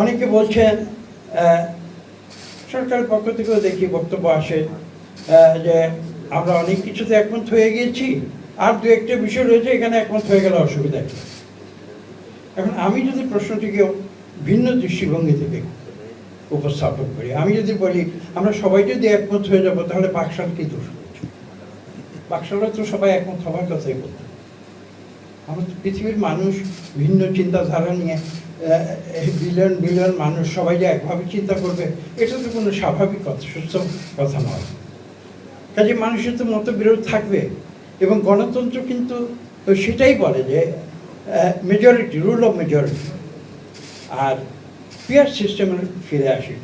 অনেকে বলছেন সরকারের পক্ষ থেকেও দেখি বক্তব্য আসে যে আমরা অনেক কিছুতে একমত হয়ে গিয়েছি, আর দু একটা বিষয় রয়েছে এখানে একমত হয়ে গেলে অসুবিধা এখন আমি যদি প্রশ্নটিকে ভিন্ন দৃষ্টিভঙ্গি থেকে উপস্থাপন করি, আমি যদি বলি, আমরা সবাই যদি একমত হয়ে যাব, তাহলে বাকশাল কি দোষ করছে? বাকশালরা তো সবাই একমত হওয়ার কথাই বলতো আমাদের পৃথিবীর মানুষ, ভিন্ন চিন্তাধারা নিয়ে বিলিয়ন বিলিয়ন মানুষ সবাই যে একভাবে চিন্তা করবে, এটা তো কোনো স্বাভাবিক কথা সুস্থ কথা নয়। কাজে মানুষের তো মতবিরোধ থাকবে এবং গণতন্ত্র কিন্তু সেটাই বলে যে মেজরিটি রুল অফ মেজরিটি আর পিয়ার সিস্টেমে ফিরে আসি।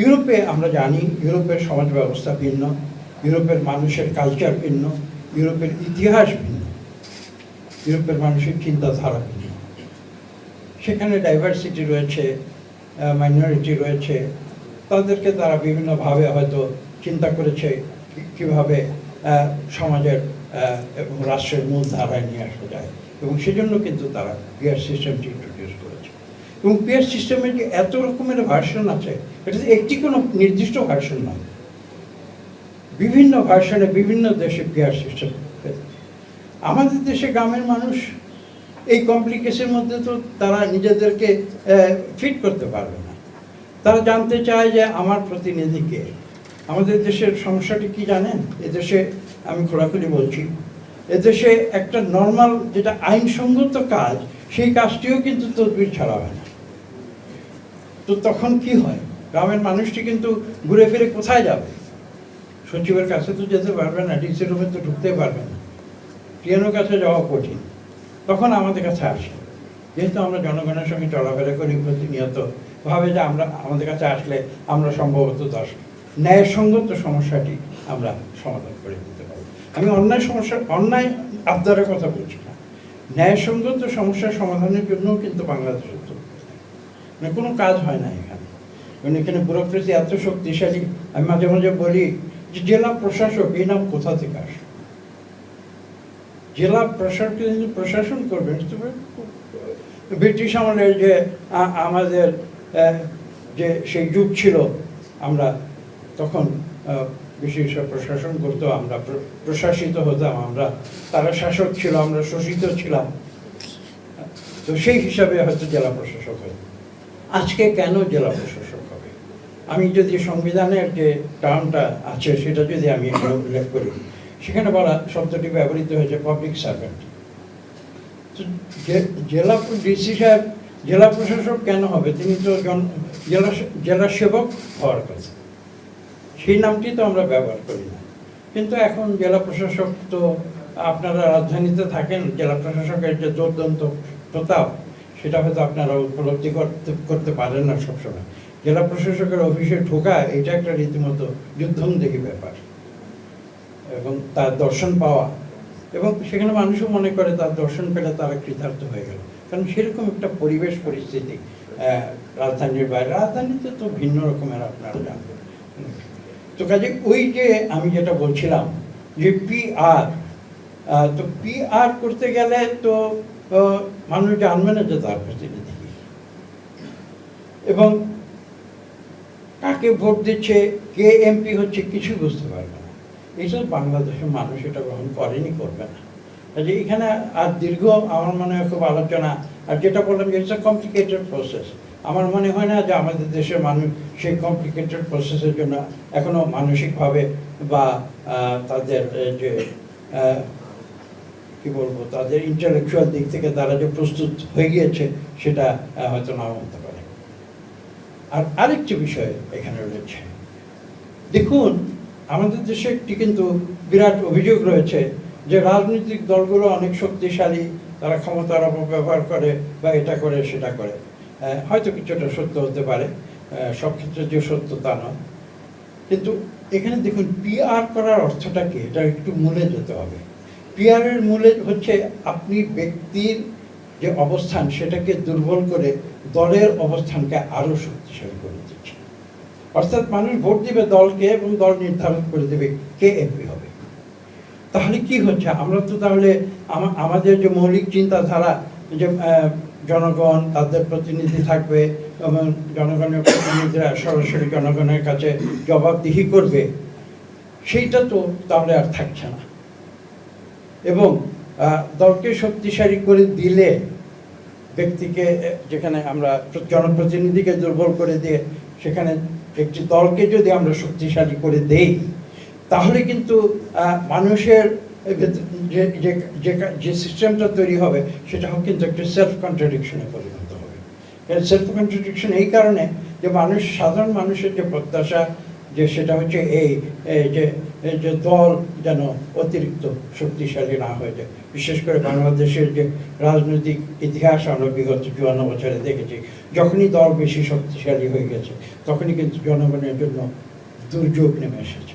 ইউরোপে আমরা জানি, ইউরোপের সমাজ ব্যবস্থা ভিন্ন, ইউরোপের মানুষের কালচার ভিন্ন, ইউরোপের ইতিহাস ভিন্ন। ইউরোপের মানুষের চিন্তাধারা। সেখানে ডাইভার্সিটি রয়েছে মাইনরিটি রয়েছে। তাদেরকে তারা বিভিন্নভাবে হয়তো চিন্তা করেছে কীভাবে সমাজের এবং রাষ্ট্রের মূল ধারায় নিয়ে আসা যায়। এবং সেজন্য কিন্তু তারা পিয়ার সিস্টেমটি ইন্ট্রোডিউস করেছে। এবং পিয়ার সিস্টেমের যে এত রকমের ভার্সন আছে, এটা একটি কোনো নির্দিষ্ট ভার্সন নয়। বিভিন্ন ভার্সনে বিভিন্ন দেশে পিয়ার সিস্টেম আমাদের দেশে গ্রামের মানুষ এই কমপ্লিকেশন মধ্যে তো তারা নিজেদেরকে ফিট করতে পারবে না। তারা জানতে চায় যে আমার প্রতিনিধিকে। আমাদের দেশের সমস্যাটি কি জানেন? এদেশে আমি খোলাখুলি বলছি, এদেশে একটা নর্মাল যেটা আইনসঙ্গত কাজ, সেই কাজটিও কিন্তু তদবির ছাড়া হয় না। তো তখন কি হয়? গ্রামের মানুষটি কিন্তু ঘুরে ফিরে কোথায় যাবে? সচিবের কাছে তো যেতে পারবে না, ডিসি রুমে তো ঢুকতে পারবে না। টিএনওর কাছে যাওয়া কঠিন। তখন আমাদের কাছে আসে। যেহেতু আমরা জনগণের সঙ্গে চলাফেরা করি, প্রতিনিয়ত ভাবে যে আমরা, আমাদের কাছে আসলে আমরা সম্ভবত দশ। ন্যায়সঙ্গত সমস্যাটি আমরা সমাধান করে দিতে পারব আমি অন্যায় সমস্যা, অন্যায় আবদারের কথা বলছি না। ন্যায়সঙ্গত সমস্যার সমাধানের জন্যও কিন্তু বাংলাদেশ। মানে কোনো কাজ হয় না এখানে। কারণ এখানে ব্যুরোক্রেসি এত শক্তিশালী, আমি মাঝে মাঝে বলি যে জেলা প্রশাসক এই নাম কোথা থেকে আসে জেলা প্রশাসক যদি প্রশাসন করবেন ব্রিটিশ আমলের যে আমাদের যে সেই যুগ ছিল, আমরা তখন বিশেষ প্রশাসন করতো, আমরা প্রশাসিত হতাম, আমরা তারা শাসক ছিল, আমরা শোষিত ছিলাম। তো সেই হিসাবে হয়তো জেলা প্রশাসক হয়। আজকে কেন জেলা প্রশাসক হবে? আমি যদি সংবিধানের যে টার্মটা আছে, সেটা যদি আমি উল্লেখ করি সেখানে বলা শব্দটি ব্যবহৃত হয়েছে পাবলিক সার্ভেন্ট জেলা ডিসি সাহেব, জেলা প্রশাসক কেন হবে? তিনি তো জেলা জেলা সেবক হওয়ার কথা। সেই নামটি তো আমরা ব্যবহার করি না। কিন্তু এখন জেলা প্রশাসক তো আপনারা রাজধানীতে থাকেন, জেলা প্রশাসকের যে দুর্দান্ত প্রতাপ, সেটা হয়তো আপনারা উপলব্ধি করতে করতে পারেন না সবসময়। জেলা প্রশাসকের অফিসে ঢোকা, এটা একটা রীতিমতো যুদ্ধম দেখি ব্যাপার। এবং তার দর্শন পাওয়া। এবং সেখানে মানুষও মনে করে তার দর্শন পেলে তারা কৃতার্থ হয়ে গেল। কারণ সেরকম একটা পরিবেশ পরিস্থিতি রাজধানীর বাইরে। রাজধানীতে তো ভিন্ন রকমের আপনারা জানবেন। তো কাজে ওই যে আমি যেটা বলছিলাম যে পি আর তো পি আর করতে গেলে তো মানুষ জানবে না যে তার প্রতিনিধি এবং কাকে ভোট দিচ্ছে, কে এমপি হচ্ছে কিছু বুঝতে পারবে না। এইসব বাংলাদেশের মানুষ এটা গ্রহণ করেনি, করবে না। কাজে এখানে আর দীর্ঘ আমার মনে হয় খুব আলোচনা, আর যেটা বললাম যে ইটস কমপ্লিকেটেড প্রসেস আমার মনে হয় না যে আমাদের দেশের মানুষ সেই কমপ্লিকেটেড প্রসেসের জন্য এখনও মানসিকভাবে বা তাদের যে কি বলব, তাদের ইন্টালেকচুয়াল দিক থেকে তারা যে প্রস্তুত হয়ে গিয়েছে, সেটা হয়তো নাও হতে পারে। আর আরেকটি বিষয় এখানে রয়েছে। দেখুন আমাদের দেশে একটি কিন্তু বিরাট অভিযোগ রয়েছে যে রাজনৈতিক দলগুলো অনেক শক্তিশালী, তারা ক্ষমতার অপব্যবহার করে বা এটা করে, সেটা করে। হয়তো কিছুটা সত্য হতে পারে সব ক্ষেত্রে যে সত্য তা নয়। কিন্তু এখানে দেখুন পিআর করার অর্থটা কি? এটা একটু মূলে যেতে হবে। পিআরের মূলে হচ্ছে আপনি ব্যক্তির যে অবস্থান, সেটাকে দুর্বল করে দলের অবস্থানকে আরও শক্তিশালী করে দিচ্ছে অর্থাৎ মানুষ ভোট দিবে দলকে এবং দল নির্ধারণ করে দেবে কে এমপি হবে। তাহলে কি হচ্ছে? আমরা তো তাহলে আমাদের যে মৌলিক চিন্তাধারা, যে জনগণ, তাদের প্রতিনিধি থাকবে, এবং জনগণের প্রতিনিধিরা সরাসরি জনগণের কাছে জবাবদিহি করবে, সেইটা তো তাহলে আর থাকছে না। এবং দলকে শক্তিশালী করে দিলে ব্যক্তিকে যেখানে আমরা জনপ্রতিনিধিকে দুর্বল করে দিয়ে সেখানে একটি দলকে যদি আমরা শক্তিশালী করে দেই, তাহলে কিন্তু মানুষের যে সিস্টেমটা তৈরি হবে সেটা কিন্তু একটি সেলফ কন্ট্রাডিকশনে পরিণত হবে। সেলফ কন্ট্রাডিকশন এই কারণে যে মানুষ, সাধারণ মানুষের যে প্রত্যাশা, যে সেটা হচ্ছে এই যে যে দল যেন অতিরিক্ত শক্তিশালী না হয়ে যায়। বিশেষ করে বাংলাদেশের যে রাজনৈতিক ইতিহাস আমরা বিগত চুয়ান্ন বছরে দেখেছি, যখনই দল বেশি শক্তিশালী হয়ে গেছে, তখনই কিন্তু জনগণের জন্য দুর্যোগ নেমে এসেছে।